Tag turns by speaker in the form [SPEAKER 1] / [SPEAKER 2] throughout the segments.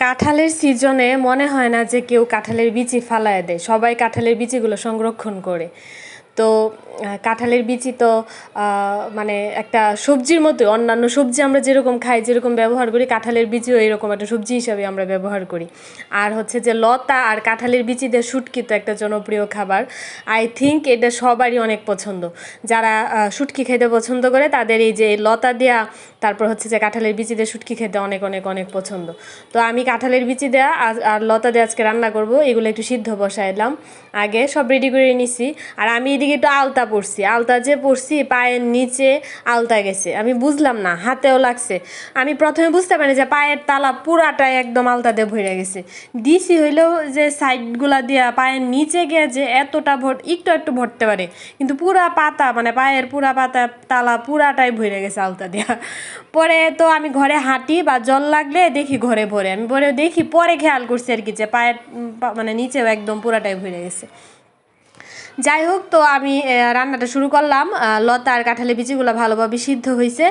[SPEAKER 1] কাঁঠালের সিজনে মনে হয় না যে কেউ কাঁঠালের বিচি ফালায় দেয়। সবাই কাঁঠালের বিচিগুলো সংরক্ষণ করে। তো কাঁঠালের বিচি তো মানে একটা সবজির মতো অন্যান্য সবজি আমরা যেরকম খাই, যেরকম ব্যবহার করি, কাঁঠালের বিচিও এরকম একটা সবজি হিসাবে আমরা ব্যবহার করি। আর হচ্ছে যে লতা আর কাঁঠালের বিচি দিয়ে শুটকি তো একটা জনপ্রিয় খাবার। আই থিঙ্ক এটা সবারই অনেক পছন্দ। যারা শুটকি খেতে পছন্দ করে, তাদের এই যে লতা দেয়া, তারপর হচ্ছে যে কাঁঠালের বিচি দিয়ে শুটকি খেতে অনেক অনেক অনেক পছন্দ। তো আমি কাঁঠালের বিচি দেয়া আর- আর লতা দিয়ে আজকে রান্না করব, এগুলো একটু সিদ্ধ বসাইলাম আগে সব রেডি করে নিছি। আর আমি এদিকে একটু আলতা পড়ছি আলতা যে পড়ছি পায়ের নিচে আলতা গেছে। আমি বুঝলাম না, হাতেও লাগছে। আমি প্রথমে বুঝতে পারি যে পায়ের তালা পুরাটাই একদম আলতা দিয়ে ভরে গেছে। দিছি হইলেও যে সাইডগুলা দিয়া পায়ের নিচে গিয়ে যে এতটা ভর, একটু একটু ভরতে পারে। কিন্তু পুরা পাতা মানে পায়ের পুরা পাতা, তালা পুরাটাই ভরে গেছে আলতা দেওয়া পরে তো আমি ঘরে হাঁটি বা জল লাগলে দেখি ঘরে ভরে। আমি পরে দেখি, পরে খেয়াল করছি আর কি যে পায়ের মানে নিচেও একদম পুরাটাই ভরে গেছে। যাই হোক, তো আমি রান্নাটা শুরু করলাম। লতা আর কাঁঠালি বিচিগুলো ভালোভাবে সিদ্ধ হয়েছে।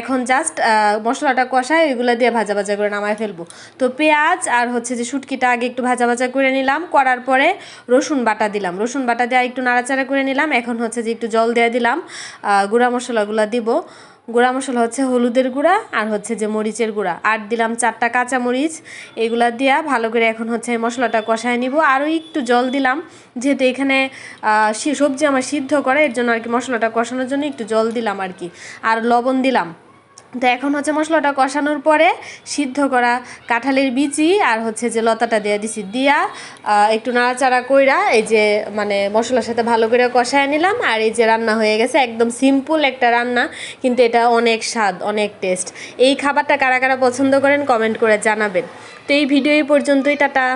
[SPEAKER 1] এখন জাস্ট মশলাটা কষায় ওইগুলো দিয়ে ভাজা ভাজা করে নামায় ফেলব। তো পেঁয়াজ আর হচ্ছে যে শুটকিটা আগে একটু ভাজা ভাজা করে নিলাম। করার পরে রসুন বাটা দিলাম। রসুন বাটা দিয়ে একটু নাড়াচাড়া করে নিলাম। এখন হচ্ছে যে একটু জল দিয়ে দিলাম। গুঁড়া মশলাগুলো দিব। গুঁড়া মশলা হচ্ছে হলুদের গুঁড়া আর হচ্ছে যে মরিচের গুঁড়া। আর দিলাম চারটা কাঁচা মরিচ, এগুলা দিয়া ভালো করে এখন হচ্ছে মশলাটা কষায় নিব। আরও একটু জল দিলাম, যেহেতু এখানে সবজি আমার সিদ্ধ করে, এর জন্য আর কি মশলাটা কষানোর জন্য একটু জল দিলাম আর কি। আর লবণ দিলাম। তো এখন হচ্ছে মশলাটা কষানোর পরে সিদ্ধ করা কাঁঠালের বিচি আর হচ্ছে যে লতাটা দিয়ে দিছি। দিয়া একটু নাড়াচাড়া কইরা এই যে মানে মশলার সাথে ভালো করে কষায় নিলাম। আর এই যে রান্না হয়ে গেছে, একদম সিম্পল একটা রান্না, কিন্তু এটা অনেক স্বাদ, অনেক টেস্ট এই খাবারটা কারা কারা পছন্দ করেন কমেন্ট করে জানাবেন। তো এই ভিডিও এই পর্যন্তই, টাটা।